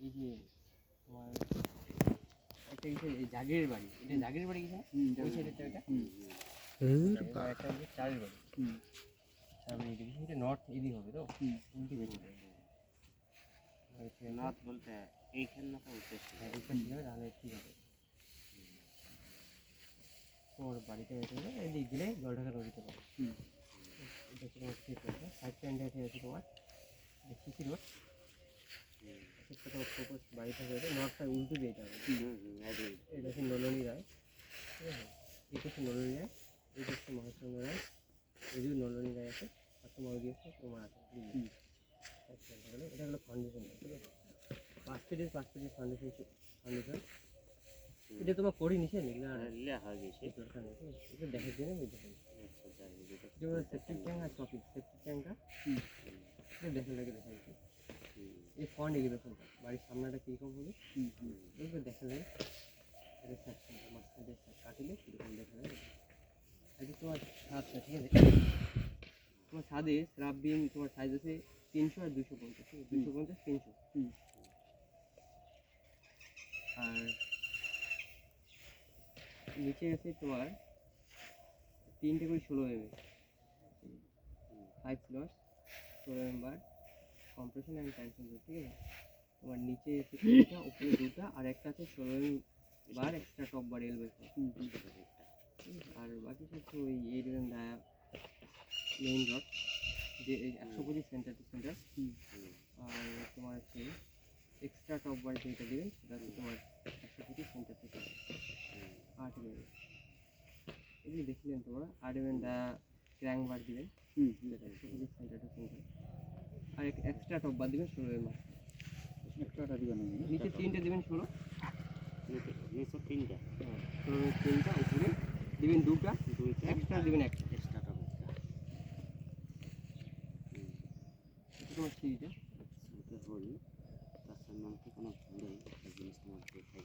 এই যে তোমার একটা জাগিরের বাড়ি। এটা জাগিরের বাড়ি ওই সাইডেরটা এবার একটা হচ্ছে চারের বাড়ি। এটা নর্থ এদিকে হবে তো? উল্টি নর্থ বলতে এইখান না উদ্দেশ্য। হ্যাঁ হবে তাহলে ঠিক হবে। তোমার বাড়িতে হবে এদিক দিলে জলঢাকা নদীতে পাবে এটা তোমার সাইড আছে তোমার সিসি রোড তোমার ফোকাস বাড়ি থেকে হয়েছে নর্থটা উল্টো দিয়ে যাবে। এটা হচ্ছে নলনী রায় ঠিক আছে? এটা হচ্ছে নলনী রায় এটা হচ্ছে মহাচন্দ্র রায় এদিকে নলনী রায় আছে আর তোমার ওদিকে হচ্ছে তোমার আছে আচ্ছা এটা হলো ফাউন্ডেশন ঠিক আছে? পাঁচ পেজের পাঁচ পেজের ফাউন্ডেশন ফাউন্ডেশন এটা তোমার করি নিছে এগুলো আর হয়ে গেছে দরকার নেই এটা দেখার জন্য আমি আচ্ছা এটা এটা হলো সেপ্টিক ট্যাঙ্ক আর টপিক সেপ্টিক ট্যাঙ্কটা এটা দেখে লাগে হুম, এই ফন্ট এলিভেশনটা বাড়ির সামনেটা কীরকম হবে? এগুলো দেখা যায় এটা সেকশনটা মাঝখান দিয়ে কাটিলে কীরকম দেখা যায়। এটা তোমার ঠিক আছে? তোমার ছাদে স্ল্যাব বিম তোমার সাইজ আছে তিনশো আর দুশো পঞ্চাশ দুশো পঞ্চাশ তিনশো। আর নিচে আছে তোমার তিনটে করে ষোলো এম ফাইভ ফ্লোর ষোলো M bar compression and tension ঠিক আছে? তোমার নিচে তিনটা উপরে দুটা আর একটা আছে ষোলো বার এক্সট্রা টপ বার এল আর বাকি সব তো ওই eight M dia main rod যে একশো পঁচিশ সেন্টার টু সেন্টার আর তোমার হচ্ছে এক্সট্রা টপ বার যেটা দেবেন সেটা হচ্ছে তোমার একশো পঁচিশ সেন্টার থেকে আট এম এগুলি দেখলেন তোমরা। আট এম দা ক্র্যাং বার দিবেন। একশো পঁচিশ সেন্টার টু সেন্টার আর এক্সট্রা টপ বার দিবেন ষোলো এম এক্সট্রাটা দিবেন নিচে তিনটে দিবেন ষোলো। নিচে- নিচে তিনটা। হ্যাঁ ষোলো তিনটা উপরে দিবেন দুটা। দুইটা। এক্সট্রা দিবেন একটা। এক্সট্রা এটা তোমার সিঁড়িটা হল তার কোনো ভুল একটা জিনিস তোমার দেখাই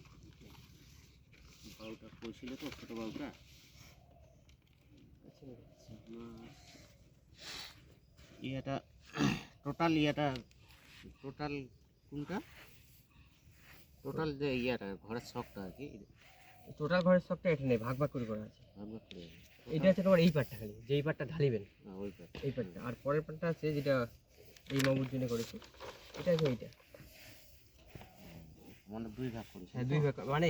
তো ছোটো বাবুটা আচ্ছা। ইয়েটা টোটাল ইয়েটা টোটাল কোনটা? টোটাল যে ইয়েটা ঘরের শখটা আর কি টোটাল ঘরের শখটা এটা নেই ভাগ ভাগ করে করা আছে। ভাবনা করে এটা হচ্ছে তোমার এই পার্টটা খালি যে এই পার্টটা ঢালিবেন। হ্যাঁ, ওই পার এই পার্টটা আর পরের পার্টটা আছে যেটা এই মামুর জন্য করেছি এটা আছে এইটা। মানে দুই ভাগ করেছে। হ্যাঁ দুই ভাগ মানে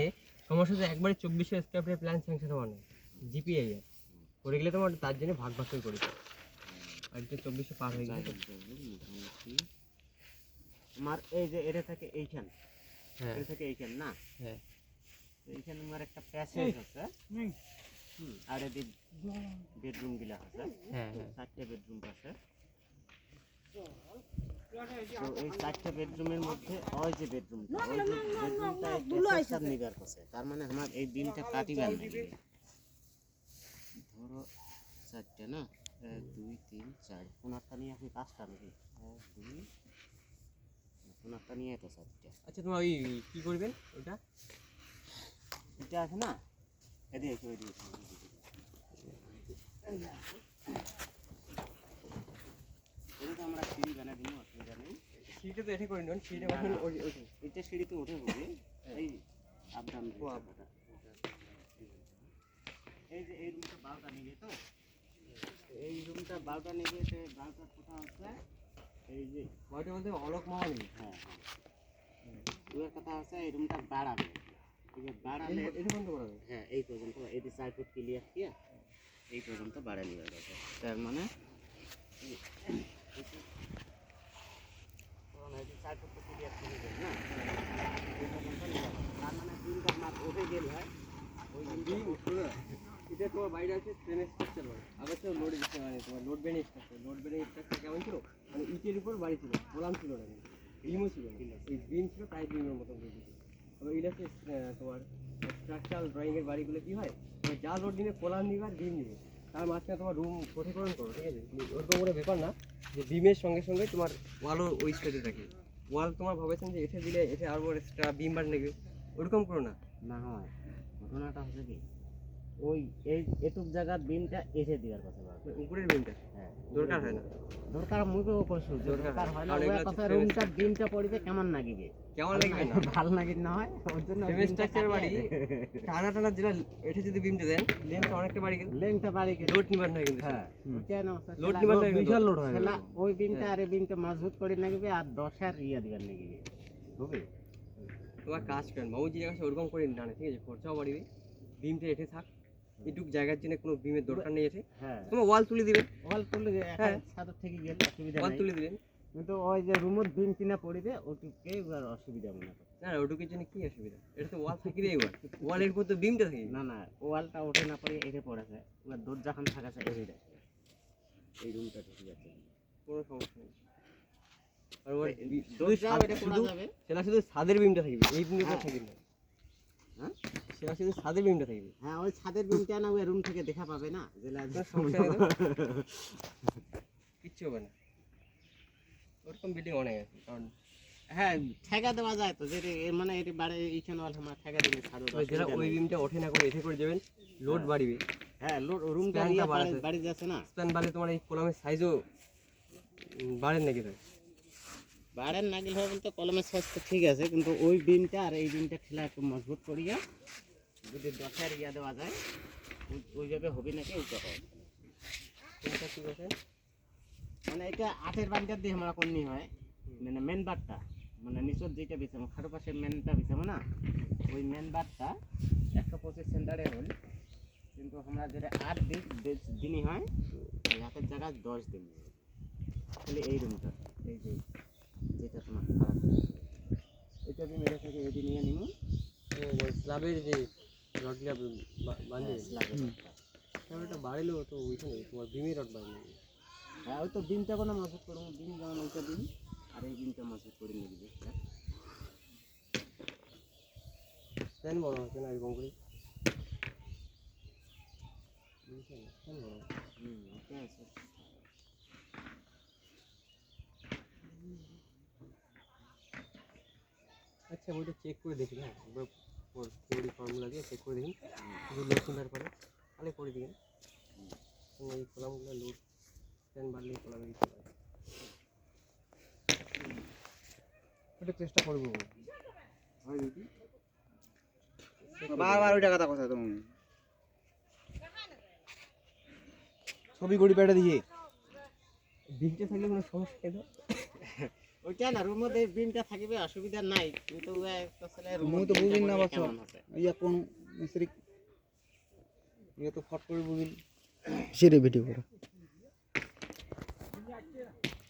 সমস্যা হচ্ছে একবারে চব্বিশশো স্কোয়ার ফিটের প্ল্যান স্যাংশন হওয়া নেই। জিপিআই করে গেলে তোমার তার জন্য ভাগ ভাগ করে করেছি। আর যে চব্বিশশো পার হয়ে গেছে। আমার এই যে এটা থেকে এইখান। হ্যাঁ। এটা থেকে এইখান না? হ্যাঁ। তো এইখানে আমার একটা প্যাসেজ আছে। হুম, আর এদিক বেডরুমগুলা আছে। হ্যাঁ হ্যাঁ। চারটে বেডরুম আছে। তো এই চারটে বেডরুমের মধ্যে ওই যে বেডরুমটা ওই যে বেডরুমটা নিবার তার মানে আমার এই দিনটা কাটিবার নাই। ধরো চারটে না? এক দুই তিন চার। কোনারটা নিয়ে আপনি পাঁচটা নাকি? এক দুই। কোনারটা নিয়ে তো চারটে। আচ্ছা তোমার ওই কী করবেন ওটা এটা আছে না? এদিকে এদিকে এটা তো আমরা সিঁড়ি বানা দিন অসুবিধা নেই। সিঁড়িটা তো এটা করে নেবেন সিঁড়িটা না, বানান। না। ওই ওই এটা সিঁড়িতে উঠে পড়বে। এই আপডাউন ও up এই যে এই রুমটা বারোটা নিবে তো? এই রুমটা বারোটা নিবে সে বারোটার কথা হচ্ছে এই যে ওইটা বলতে অলোক মহল হ্যাঁ হ্যাঁ। ওর কথা হচ্ছে এই রুমটা বাড়াবে। ঠিক আছে বাড়ালে করা হ্যাঁ এই পর্যন্ত। এই যে চার ফুট ক্লিয়ার দিয়ে এই পর্যন্ত বাড়া নিয়ে যাবে। তার মানে এই- এই চার ফুট ক্লিয়ার করে না। এই। তার মানে দিনটা মাপ উঠে গেল হয়। ওই বিম তোমার ট্রেনের মানে তোমার কেমন মানে ইটের উপর বাড়ি ছিল ছিল না ছিল এই ছিল হচ্ছে তোমার ড্রয়িংয়ের বাড়িগুলো কী হয়? যা লোড নিবে কোলাম নিবে আর বিম নিবে তার মাঝখানে তোমার রুম ক্ষতিপূরণ করো, ঠিক আছে? ওরকম করে ব্যাপার না যে বিমের সঙ্গে সঙ্গে তোমার ওয়ালও ওই সাইডে থাকে। ওয়াল তোমার ভাবেছেন যে এসে দিলে, এসে আরও এক্সট্রা বিম বার নেবে। ওরকম করো না। না হয়। ঘটনাটা হচ্ছে কি? ওই এই এটুক বিমটা এসে দেওয়ার কথা। উপরের বিমটা হ্যাঁ দরকার হয় না? দরকার দরকার হয়। না ওই কথা রুমটার পড়িতে কেমন লাগিবে কেমন লাগবে না? ভালো না হয় ওর জন্য বাড়ি। টানা টানা যেটা এটা যদি বিমটা দেন লেন্থ অনেকটা বাড়ি গেল বাড়ি গেছে লোড নিবার না কিন্তু। হ্যাঁ কেন? লোড নিবার না বিশাল লোড হয়। খেলা ওই বিমটা আর বিমটা মজবুত করে নাগিবে আর দশের ইয়া দিবার নাগিবে। হবে তোমার কাজ করেন যে জায়গা ওরকম করে টানে ঠিক আছে? খরচাও বাড়িবে। বিমটা এঠে থাক। এটুক জায়গার জন্য কোনো বিমের দরকার নেই হ্যাঁ। তোমার ওয়াল তুলে দিবে ওয়াল তুলে হ্যাঁ। সাদা থেকে গেল অসুবিধা ওয়াল তুলে দিলেন কিন্তু ওই যে রুমের বিম কিনা পড়িবে ওটুকে আর অসুবিধা মনে করে। না ওটুকের জন্য কি অসুবিধা? এটা তো ওয়াল থেকে দেয় ওয়াল ওয়ালের উপর তো বিমটা থাকে। না না ওয়ালটা ওঠে না পড়ে এসে পড়েছে এবার দরজাখান থাকাছে এসে যাচ্ছে এই রুমটা ঢুকে যাচ্ছে কোনো সমস্যা নেই। আর ওর দরজা ছাদ- করা যাবে। সেটা শুধু ছাদের বিমটা থাকবে এই বিমটা হ্যাঁ। থাকবে না। হ্যাঁ? সেটা শুধু ছাদের বিমটা থাকবে হ্যাঁ ওই ছাদের বিমটা না ওই রুম থেকে দেখা পাবে না জেলা? কিচ্ছু হবে না ওরকম বিল্ডিং অনেক আছে কারণ হ্যাঁ ঠেকা দেওয়া যায় তো যেটি মানে এটি বাড়ি এইখানে আমার ঠেকা দিলে ছাদ ওই ওই বিমটা ওঠে না করে এঠে করে যাবেন লোড হ্যাঁ। বাড়িবে হ্যাঁ লোড রুমটা বাড়াতে। বাড়ি বাড়ি যাচ্ছে না স্প্যান বাড়লে তোমার এই কলমের সাইজও বাড়েন নাকি তাই বাড়ের নাগিল হবে বলতে কলমের সাইজ তো ঠিক আছে কিন্তু ওই বিমটা আর এই বিমটা ঠেলা একটু মজবুত করিয়া যদি দশের ইয়া দেওয়া যায় ওই- ওইভাবে হবে নাকি ওইটা? হয় কোনটা ঠিক আছে মানে এটা আঠের বাড়িটার দিয়ে আমরা করনি হয়। মানে মেন বারটা মানে নিচের যেটা বিছামো খাটো পাশে মেনটা বিছামো না? ওই মেন বারটা একশো পঁচিশ সেন্টারে হল। কিন্তু আমরা যেটা আট দিন দিনই হয় ওই হাতের জায়গায় দশ দিন। তাহলে এই রুমটা এই যে যেটা তোমার খারাপ। এটা আমি মেরে থেকে এটি নিয়ে নিব। ও, ওই স্ল্যাবের যে রডগুলা বাঁধে স্ল্যাবের রডটা। স্ল্যাবটা বাড়লেও তো ওইখানে তোমার বিমের রড বাড়বে হ্যাঁ ওই তো বিমটা কোনো মজবুত করব বিম যেমন ওইটা দিন আর এই বিমটা মজবুত করে নিয়ে দিবে ফ্যান বড় হচ্ছে না এরকম করে? বড় হুম ওটা আছে। আচ্ছা ওইটা চেক করে দেখি হ্যাঁ থিওরি ফর্মুলা দিয়ে চেক করে দেখি। যদি লোড নিতে পারে তাহলে করে কারণ এই কলামগুলো লোড। ফ্যান বাড়লে কলামে দিতে পারে ওটা চেষ্টা করব। হয় বারবার ওইটা কথা কথা তুমি ছবি গড়ি পেটে দিয়ে। বিমটা থাকলে কোনো সমস্যা নেই ওইটা না রুমের মধ্যে বিনটা থাকিবে অসুবিধা নাই। কিন্তু মুই এর তো বুঝিন না বাচ্চা। ইয়া কোন মিস্ত্রি? ইয়া তো ফট করে বুঝিন সেরে ভিডিও করো